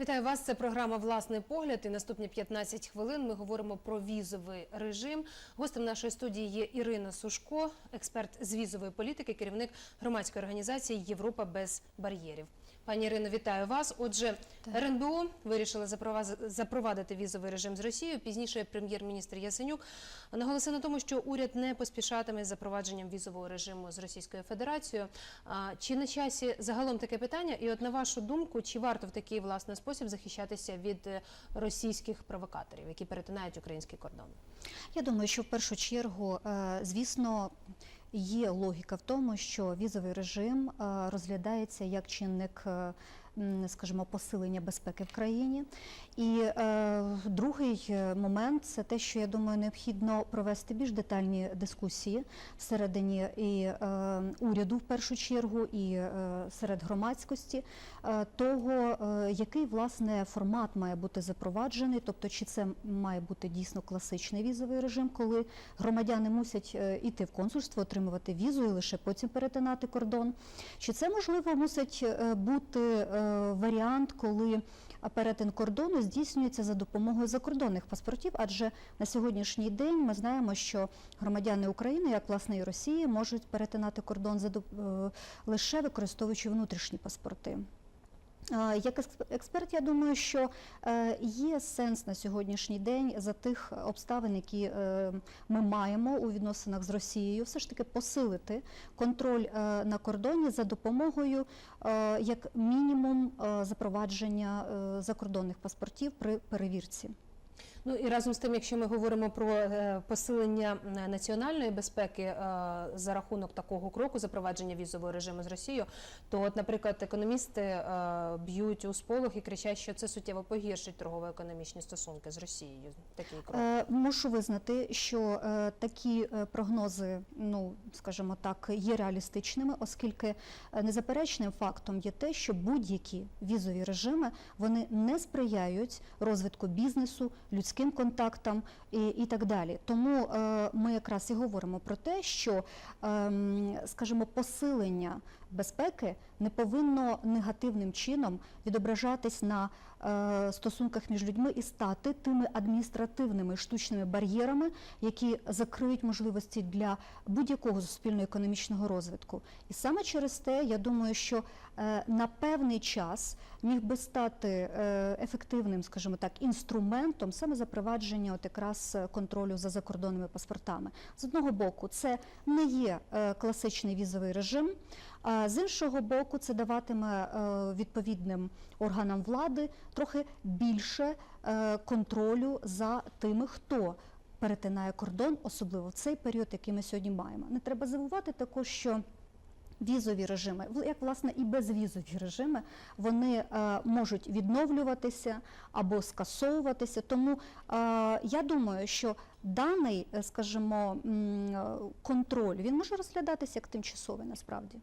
Вітаю вас. Це програма Власний погляд. І наступні 15 хвилин ми говоримо про візовий режим. Гостем нашої студії є Ірина Сушко, експерт з візової політики, керівник громадської організації Європа без бар'єрів. Пані Ірино, вітаю вас. Отже, РНБО вирішила запровадити візовий режим з Росією. Пізніше прем'єр-міністр Ясенюк наголосив на тому, що уряд не поспішатиме з запровадженням візового режиму з Російською Федерацією. Чи на часі загалом таке питання? І от на вашу думку, чи варто в такий власний спосіб захищатися від е, російських провокаторів, які перетинають український кордон? Я думаю, що в першу чергу, е, звісно, є логіка в тому, що візовий режим е, розглядається як чинник. Скажімо, посилення безпеки в країні, і е, другий е, момент це те, що я думаю, необхідно провести більш детальні дискусії всередині і е, уряду в першу чергу, і е, серед громадськості е, того, е, який власне формат має бути запроваджений, тобто чи це має бути дійсно класичний візовий режим, коли громадяни мусять е, іти в консульство, отримувати візу і лише потім перетинати кордон. Чи це можливо мусить е, бути варіант, коли перетин кордону здійснюється за допомогою закордонних паспортів? Адже на сьогоднішній день ми знаємо, що громадяни України, як власне і Росії, можуть перетинати кордон за е, лише використовуючи внутрішні паспорти. Е, Як експерт, я думаю, що е, є сенс на сьогоднішній день за тих обставин, які е, ми маємо у відносинах з Росією, все ж таки посилити контроль на кордоні за допомогою, як мінімум, запровадження закордонних паспортів при перевірці. Ну і разом з тим, якщо ми говоримо про е, посилення національної безпеки е, за рахунок такого кроку запровадження візового режиму з Росією, то от, наприклад, економісти е, б'ють у сполох і кричать, що це суттєво погіршить торгово-економічні стосунки з Росією. Такий крок. Мушу визнати, що такі прогнози, ну скажімо так, є реалістичними, оскільки незаперечним фактом є те, що будь-які візові режими вони не сприяють розвитку бізнесу, людським контактам і, і так далі. Тому е, ми якраз і говоримо про те, що, ем, скажімо, посилення безпеки не повинно негативним чином відображатись на е, стосунках між людьми і стати тими адміністративними штучними бар'єрами, які закриють можливості для будь-якого суспільно-економічного розвитку. І саме через те, я думаю, що е, на певний час міг би стати е, ефективним, скажімо так, інструментом саме запровадження от якраз е, контролю за закордонними паспортами. З одного боку, це не є е, класичний візовий режим. З іншого боку, це даватиме е, відповідним органам влади трохи більше е, контролю за тими, хто перетинає кордон, особливо в цей період, який ми сьогодні маємо. Не треба забувати також, що Візові режими, як власне і безвізові режими, вони е, можуть відновлюватися або скасовуватися. Тому е, я думаю, що даний, е, скажімо, контроль він може розглядатися як тимчасовий насправді.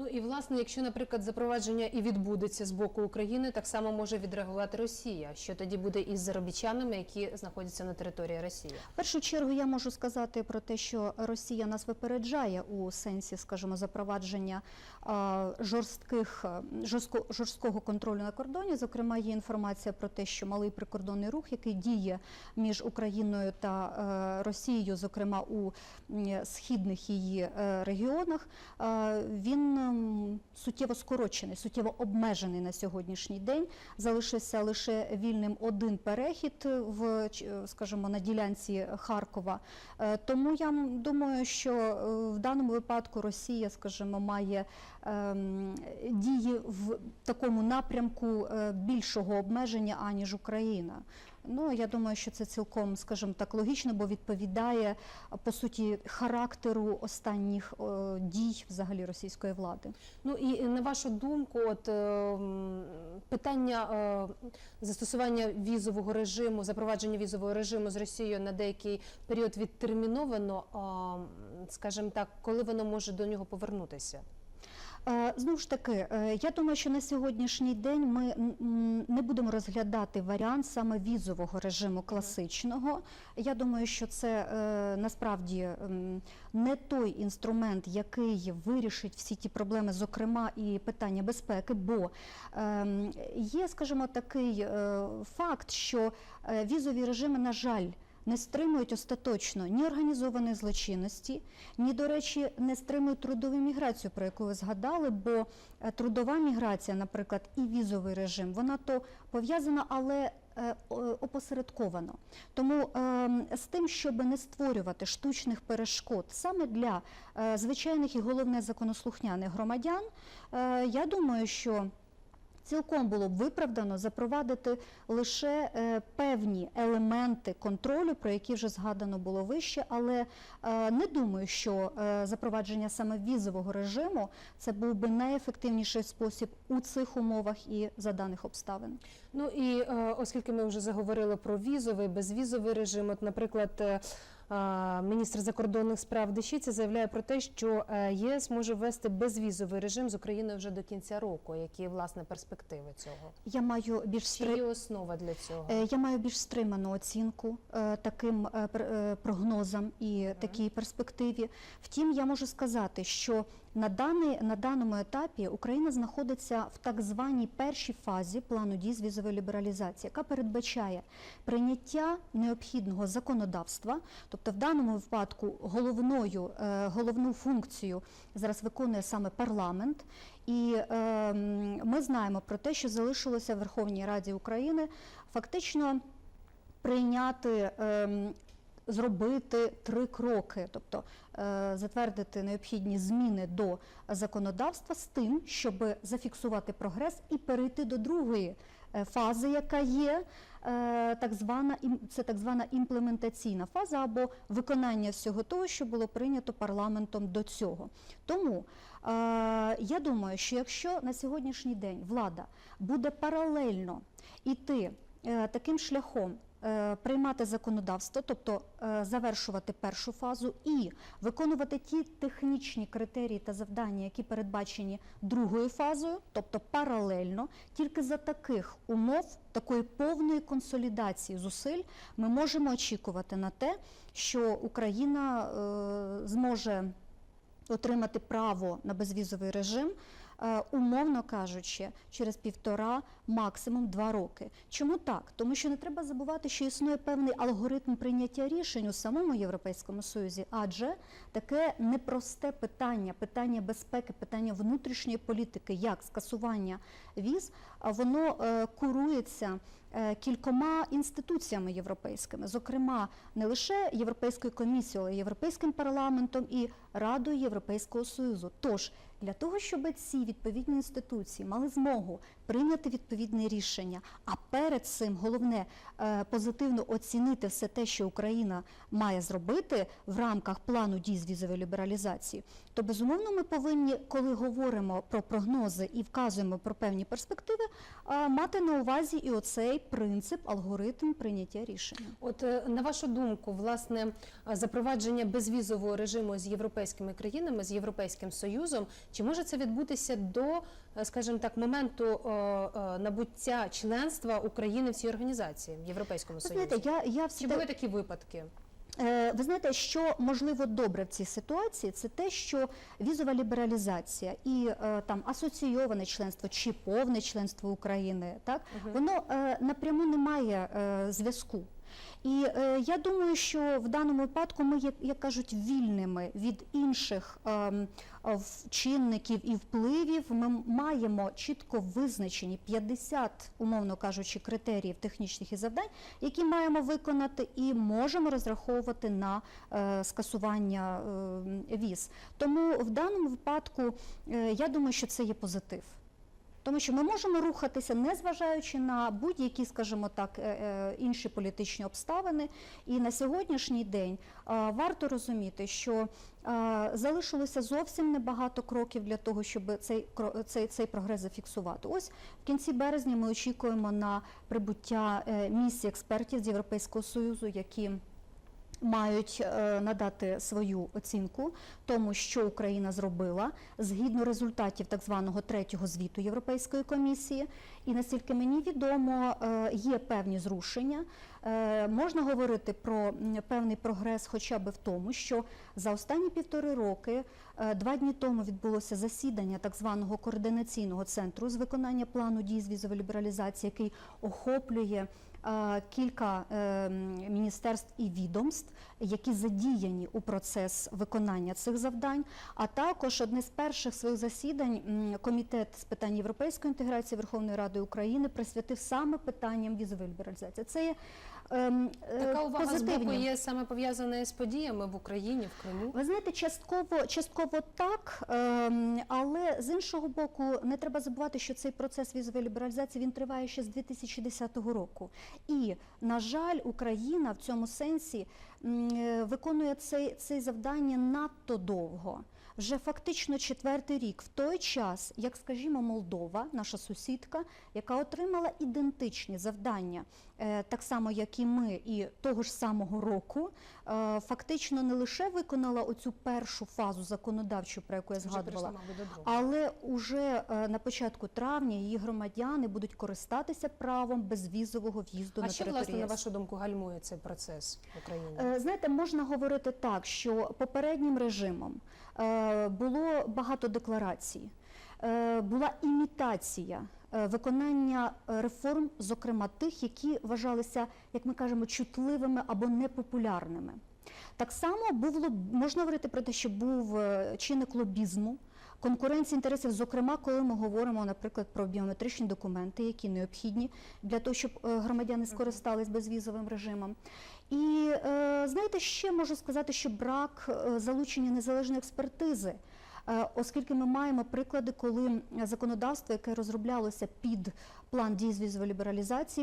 Ну і власне, якщо, наприклад, запровадження і відбудеться з боку України, так само може відреагувати Росія. Що тоді буде із заробітчанами, які знаходяться на території Росії? В першу чергу я можу сказати про те, що Росія нас випереджає у сенсі, скажімо, запровадження жорстких жорстко, жорсткого контролю на кордоні. Зокрема, є інформація про те, що малий прикордонний рух, який діє між Україною та е, Росією, зокрема у східних її е, регіонах, е, він суттєво скорочений, суттєво обмежений на сьогоднішній день. Залишився лише вільним один перехід в ч- скажімо, на ділянці Харкова. Е, Тому я думаю, що е, в даному випадку Росія, скажімо, має ем, дії в такому напрямку е, більшого обмеження аніж Україна. Ну я думаю, що це цілком, скажімо так, логічно, бо відповідає по суті характеру останніх е, дій взагалі російської влади. Ну і на вашу думку, от е, питання е, застосування візового режиму, запровадження візового режиму з Росією на деякий період відтерміновано, м, скажімо так, коли воно може до нього повернутися? Е, Знову ж таки, е, я думаю, що на сьогоднішній день ми не будемо розглядати варіант саме візового режиму класичного. Я думаю, що це е, насправді не той інструмент, який вирішить всі ті проблеми, зокрема і питання безпеки, бо ем, є, скажімо, такий факт, що візові режими, на жаль, не стримують остаточно ні організованої злочинності, ні, до речі, не стримують трудову міграцію, про яку ви згадали, бо е, трудова міграція, наприклад, і візовий режим, вона то пов'язана, але е, опосередковано. Тому ем, з тим, щоб не створювати штучних перешкод саме для е, звичайних і головне законослухняних громадян, е, я думаю, що Цілком було б виправдано запровадити лише е, певні елементи контролю, про які вже згадано було вище, але е, не думаю, що е, запровадження саме візового режиму це був би найефективніший спосіб у цих умовах і за даних обставин. Ну і оскільки ми вже заговорили про візовий, безвізовий режим, от, наприклад, міністр закордонних справ Дещиця заявляє про те, що е, ЄС може ввести безвізовий режим з Україною вже до кінця року. Які власне перспективи цього? Я маю більш Чи є основа для цього? Е, Я маю більш стриману оцінку е, таким прогнозам і такій перспективі. Втім, я можу сказати, що на, даний, на даному етапі Україна знаходиться в так званій першій фазі плану дій з візової лібералізації, яка передбачає прийняття необхідного законодавства, тобто в даному випадку головною, е, головну функцію зараз виконує саме парламент. І е, ми знаємо про те, що залишилося в Верховній Раді України фактично прийняти. ем, Зробити три кроки, тобто затвердити необхідні зміни до законодавства з тим, щоб зафіксувати прогрес і перейти до другої е, фази, яка є е, так звана це так звана імплементаційна фаза або виконання всього того, що було прийнято парламентом до цього. Тому е, я думаю, що якщо на сьогоднішній день влада буде паралельно іти е, таким шляхом. Е, Приймати законодавство, тобто е, завершувати першу фазу і виконувати ті технічні критерії та завдання, які передбачені другою фазою, тобто паралельно, тільки за таких умов, такої повної консолідації зусиль, ми можемо очікувати на те, що Україна е, зможе отримати право на безвізовий режим, умовно кажучи, через півтора, максимум два роки. Чому так? Тому що не треба забувати, що існує певний алгоритм прийняття рішень у самому Європейському Союзі, адже таке непросте питання, питання безпеки, питання внутрішньої політики, як скасування віз, воно е, курується е, кількома інституціями європейськими, зокрема не лише Європейською комісією, але й Європейським парламентом і Радою Європейського Союзу. Тож для того, щоб ці відповідні інституції мали змогу прийняти відповідне рішення, а перед цим головне е, позитивно оцінити все те, що Україна має зробити в рамках плану дій з візової лібералізації, то безумовно ми повинні, коли говоримо про прогнози і вказуємо про певні перспективи, е, мати на увазі і оцей принцип, алгоритм прийняття рішення. От е, на вашу думку, власне, запровадження безвізового режиму з європейськими країнами, з європейським союзом, чи може це відбутися до, скажімо так, моменту е, е, набуття членства України в цій організації в Європейському Союзі? знаєте, я, я всі Чи були такі випадки? Е, Ви знаєте, що можливо добре в цій ситуації, це те, що візова лібералізація і е, там асоційоване членство чи повне членство України, так воно е, напряму не має е, зв'язку. І е, я думаю, що в даному випадку ми, як, як кажуть, вільними від інших е, чинників і впливів. Ми маємо чітко визначені 50, умовно кажучи, критеріїв технічних і завдань, які маємо виконати, і можемо розраховувати на е, скасування е, віз. Тому в даному випадку е, я думаю, що це є позитив. Тому що ми можемо рухатися, не зважаючи на будь-які, скажімо так, е, е, інші політичні обставини. І на сьогоднішній день е, варто розуміти, що залишилося зовсім небагато кроків для того, щоб цей, цей, цей прогрес зафіксувати. Ось в кінці березня ми очікуємо на прибуття місії експертів з Європейського Союзу, які мають е, надати свою оцінку тому, що Україна зробила згідно результатів так званого третього звіту Європейської комісії. І наскільки мені відомо, е, є певні зрушення. Е, Можна говорити про певний прогрес, хоча б в тому, що за останні півтори роки, два дні тому відбулося засідання так званого координаційного центру з виконання плану дій з візової лібералізації, який охоплює кілька е, міністерств і відомств, які задіяні у процес виконання цих завдань. А також одне з перших своїх засідань комітет з питань європейської інтеграції Верховної Ради України присвятив саме питанням візової лібералізації. Це є е, Така увага з боку є саме пов'язана з подіями в Україні, в Криму. Ви знаєте, частково, частково так, ем, але з іншого боку, не треба забувати, що цей процес візової лібералізації він триває ще з 2010 року. І, на жаль, Україна в цьому сенсі е, виконує цей, цей завдання надто довго. Вже фактично четвертий рік, в той час, як, скажімо, Молдова, наша сусідка, яка отримала ідентичні завдання, е, так само як і ми, і того ж самого року, е, фактично не лише виконала оцю першу фазу законодавчу, про яку я згадувала, але уже е, на початку травня її громадяни будуть користатися правом безвізового в'їзду А на що, власне, на вашу думку, гальмує цей процес в Україні? Знаєте, можна говорити так, що попереднім режимом було багато декларацій, е, була імітація е, виконання е, реформ, зокрема тих, які вважалися, як ми кажемо, чутливими або непопулярними. Так само було можна говорити про те, що був е, чинник лобізму, конкуренції інтересів, зокрема, коли ми говоримо, наприклад, про біометричні документи, які необхідні для того, щоб е, громадяни скористались безвізовим режимом. І е, знаєте, ще можу сказати, що брак е, залучення незалежної експертизи. Е, Оскільки ми маємо приклади, коли законодавство, яке розроблялося під план дій з візової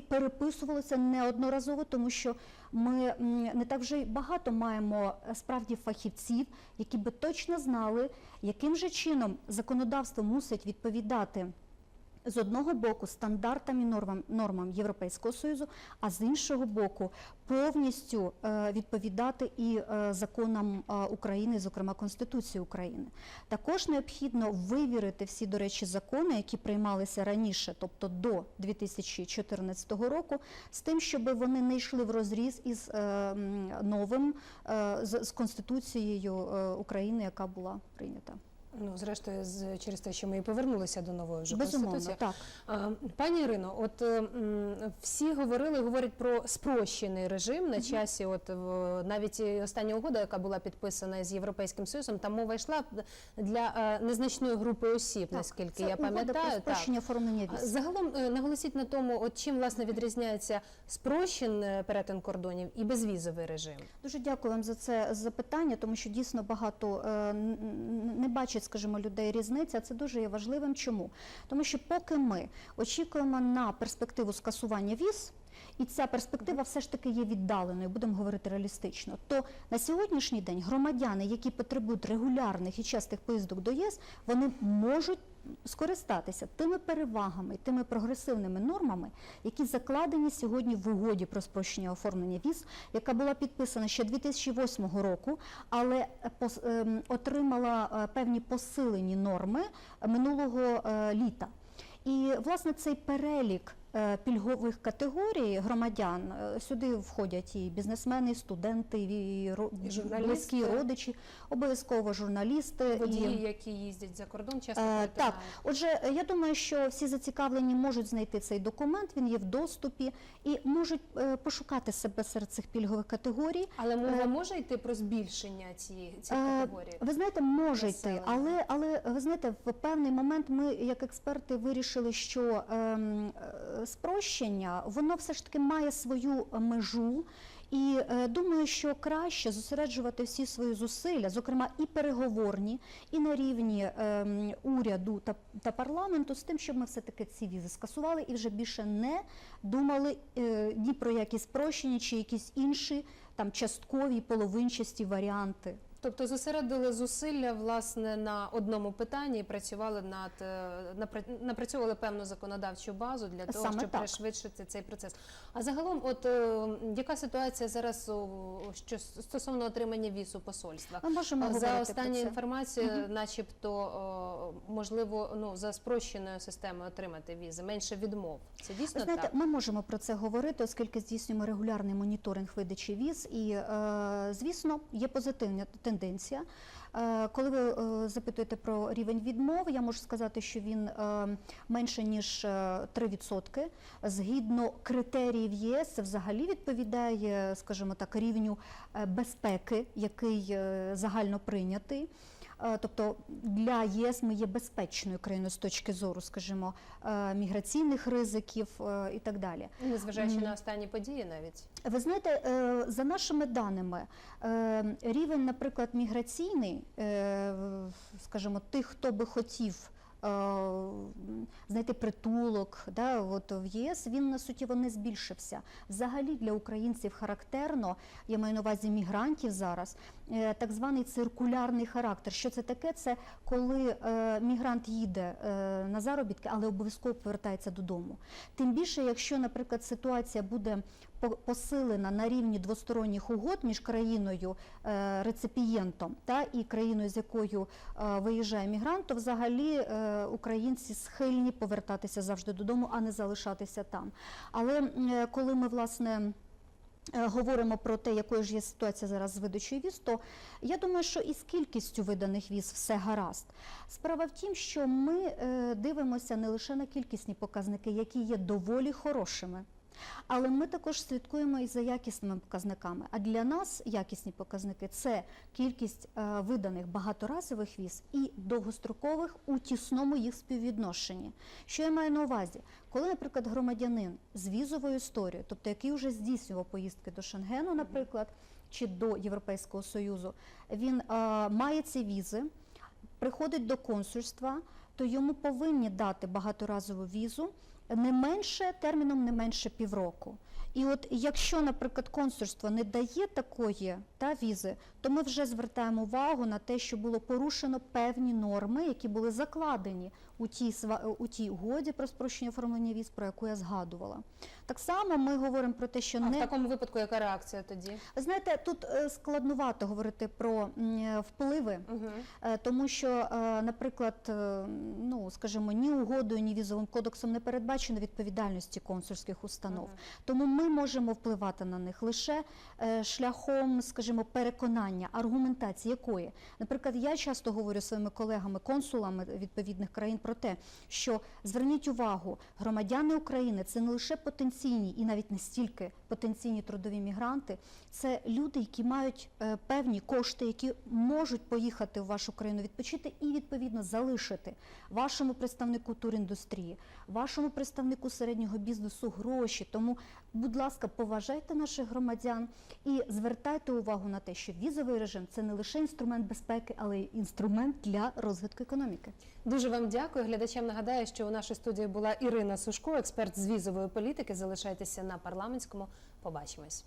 переписувалося неодноразово, тому що ми не так вже й багато маємо справді фахівців, які би точно знали, яким же чином законодавство мусить відповідати з одного боку стандартам і нормам, нормам Європейського Союзу, а з іншого боку повністю е, відповідати і е, законам е, України, зокрема Конституції України. Також необхідно вивірити всі, до речі, закони, які приймалися раніше, тобто до 2014 року, з тим, щоб вони не йшли в розріз із новим з, Конституцією України, яка була прийнята. Ну, зрештою, з через те, що ми і повернулися до нової вже Безумовно, конституції. так. Пані Ірино, от е, м, всі говорили, говорять про спрощений режим на часі. От навіть остання угода, яка була підписана з Європейським Союзом, там мова йшла для е, незначної групи осіб, наскільки це я пам'ятаю. про спрощення оформлення віз. Загалом е, наголосіть на тому, от чим власне відрізняється спрощений перетин кордонів і безвізовий режим. Дуже дякую вам за це запитання, тому що дійсно багато е, не бачать, скажімо, людей різниця. Це дуже є важливим. Чому? Тому що поки ми очікуємо на перспективу скасування віз. І ця перспектива все ж таки є віддаленою, будемо говорити реалістично. То на сьогоднішній день громадяни, які потребують регулярних і частих поїздок до ЄС, вони можуть скористатися тими перевагами, тими прогресивними нормами, які закладені сьогодні в угоді про спрощення оформлення віз, яка була підписана ще 2008 року, але е, ем, отримала е, певні посилені норми минулого е, літа. І власне цей перелік пільгових категорій громадян е, сюди входять і бізнесмени, і студенти, і близькі родичі, обов'язково журналісти. Водії, і... які їздять за кордон, часто Е. Так, отже, е, я думаю, що всі зацікавлені можуть знайти цей документ, він є в доступі, і можуть е, пошукати себе серед цих пільгових категорій. Але мова Е, може йти про збільшення цієї цих Е. Ви знаєте, може йти, але, але ви знаєте, в певний момент ми, як експерти, вирішили, що ем, е, спрощення воно все ж таки має свою межу. І е, думаю, що краще зосереджувати всі свої зусилля, зокрема і переговорні, і на рівні ем, уряду та, та парламенту, з тим, щоб ми все таки ці візи скасували і вже більше не думали е, ні про якісь спрощення чи якісь інші там часткові половинчасті варіанти Тобто зосередили зусилля власне на одному питанні і працювали над е, напрацьовували певну законодавчу базу для того, Саме щоб так. пришвидшити цей процес. А загалом, от е, яка ситуація зараз у- що стосовно отримання віз у посольствах? Ми можемо За останньою це. інформацією, начебто, можливо, ну за спрощеною системою отримати візи, менше відмов. Це дійсно знаєте, так? ми можемо про це говорити, оскільки здійснюємо регулярний моніторинг видачі віз, і е, звісно, є позитивна тенденція. Е, Коли ви е, запитуєте про рівень відмов, я можу сказати, що він е, менше ніж е, 3%. Згідно критеріїв ЄС, це взагалі відповідає, скажімо так, рівню безпеки, який загально прийнятий. Е, Тобто для ЄС ми є безпечною країною з точки зору, скажімо, е, міграційних ризиків е, і так далі. Незважаючи на останні події, навіть Ви знаєте, за нашими даними, рівень, наприклад, міграційний, скажімо, тих, хто би хотів. Е, Знайти притулок да, от в ЄС він суттєво не збільшився. Взагалі для українців характерно, я маю на увазі мігрантів зараз, е, так званий циркулярний характер. Що це таке? Це коли е, мігрант їде на заробітки, але обов'язково повертається додому. Тим більше, якщо, наприклад, ситуація буде посилена на рівні двосторонніх угод між країною е, реципієнтом та і країною, з якою е, виїжджає мігрант, то взагалі е, українці схильні повертатися завжди додому, а не залишатися там. Але коли ми власне. Говоримо про те, якою ж є ситуація зараз з видачею віз, то я думаю, що і з кількістю виданих віз все гаразд. Справа в тім, що ми дивимося не лише на кількісні показники, які є доволі хорошими, але ми також слідкуємо і за якісними показниками. А для нас якісні показники це кількість е, виданих багаторазових віз і довгострокових у тісному їх співвідношенні. Що я маю на увазі? Коли, наприклад, громадянин з візовою історією, тобто який вже здійснював поїздки до Шенгену, наприклад, чи до Європейського Союзу, він е, має ці візи, приходить до консульства, то йому повинні дати багаторазову візу не менше терміном не менше півроку. І от якщо, наприклад, консульство не дає такої та візи, то ми вже звертаємо увагу на те, що було порушено певні норми, які були закладені у тій у тій угоді про спрощення оформлення віз, про яку я згадувала. Так само ми говоримо про те, що а в не такому випадку яка реакція тоді? знаєте, тут е, складнувато говорити про е, впливи. Угу. Тому що, наприклад, ну скажімо, ні угодою, ні візовим кодексом не передбачено відповідальності консульських установ. Тому ми можемо впливати на них лише шляхом, скажімо, переконання, аргументації якої. Наприклад, я часто говорю своїми колегами, консулами відповідних країн про те, що зверніть увагу, громадяни України це не лише потенційні і навіть не стільки потенційні трудові мігранти, це люди, які мають е, певні кошти, які можуть поїхати в вашу країну відпочити і відповідно залишити вашому представнику туріндустрії, вашому представнику середнього бізнесу гроші. Тому, будь ласка, поважайте наших громадян і звертайте увагу на те, що візовий режим це не лише інструмент безпеки, але й інструмент для розвитку економіки. Дуже вам Дякую глядачам. Нагадаю, що у нашій студії була Ірина Сушко, експерт з візової політики. Залишайтеся на парламентському. Побачимось.